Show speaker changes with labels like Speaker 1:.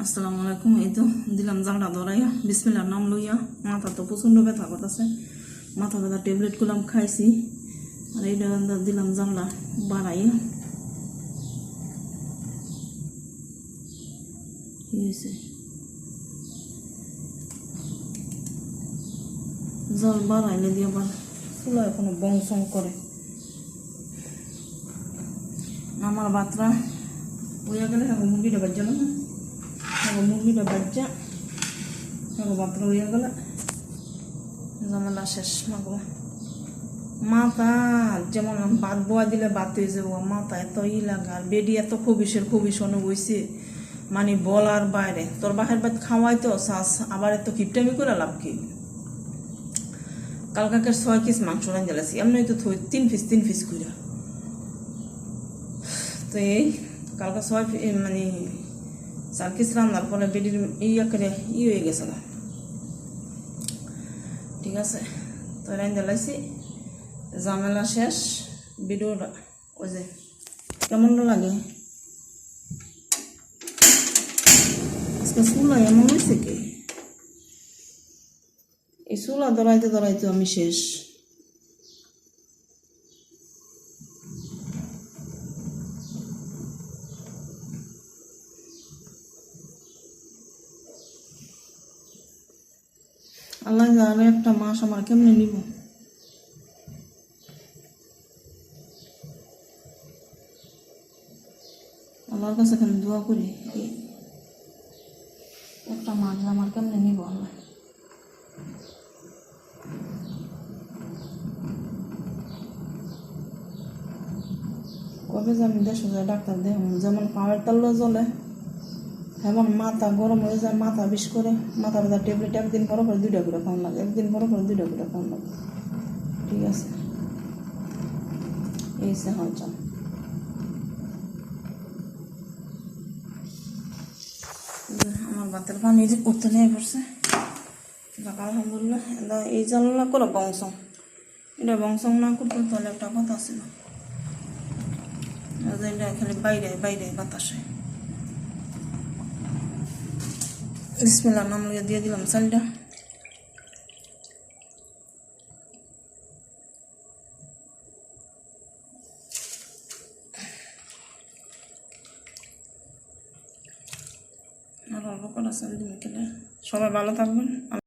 Speaker 1: আসসালামু আলাইকুম এই তো দিলাম জাংড়া ধরাইয়া বিসমিল্লার নাম লইয়া মাথা তো প্রচণ্ড ব্যথা করতেছে মাথা ব্যথা ট্যাবলেট গুলাম খাইছি আর এইটা দিলাম জাংলা বাড়াইয়া কি হয়েছে জল বাড়াইলে দিয়ে আবার ফুলা এখনও বংশং করে আমার বাতরা হইয়া গেলে এখন মুরগিটা বাজ্যা না এখন মুরগিটা বাজ্যা এখন বাতরা হইয়া গেলে ঝামেলা শেষ মাগো মাথা যেমন ভাত বোয়া দিলে ভাত হয়ে যাব মাথা এত ই লাগা আর বেডি এত খবিসের খবিস অনুবইছে মানে বলার বাইরে তোর বাহের ভাত খাওয়াই তো শ্বাস আবার এত কিপটামি করে লাভ কি কালকাকে ছয় পিস মাংস রান জ্বালাছি এমনি তো থই তিন পিস তিন পিস করে তো এই কালকে ছয় মানে চার পিস রান্নার পরে বেডির ইয়ে করে ই হয়ে গেছে গা। ঠিক আছে, তো রান জ্বালাইছি ঝামেলা শেষ, ভিডিওটা ওই যে কেমন লাগে? আজকে চুলা এমন হয়েছে কি? এই চুলা ধরাইতে ধরাইতে আমি শেষ। আল্লাহ জানে একটা মাস আমার কেমনে নিব। আল্লাহর কাছে খালি দোয়া করি একটা মাস আমার কেমনে নিব আল্লাহ? কবে যে আমি দেশে ডাক্তার দেখ যেমন পাওয়ার তাল্লো জ্বলে এমন মাথা গরম হয়ে যায়, মাথা বিষ করে, মাথা ব্যথা, ট্যাবলেট একদিন পর পর দুইটা করে খাওয়ান লাগে, একদিন পর পর দুইটা করে খাওয়ান লাগে। ঠিক আছে? এই সে হয় চল আমার বাতের পানি যে করতে নিয়ে পড়ছে। আলহামদুলিল্লাহ এই জানলা করো বংশ। এটা বংশ না করতো তাহলে একটা কথা ছিল খালি বাইরে বাইরে বাতাস। বিসমিল্লাহ নাম লিয়ে দিয়ে দিলাম চালটা আর অল্প করা চাল দিন সবাই ভালো থাকবেন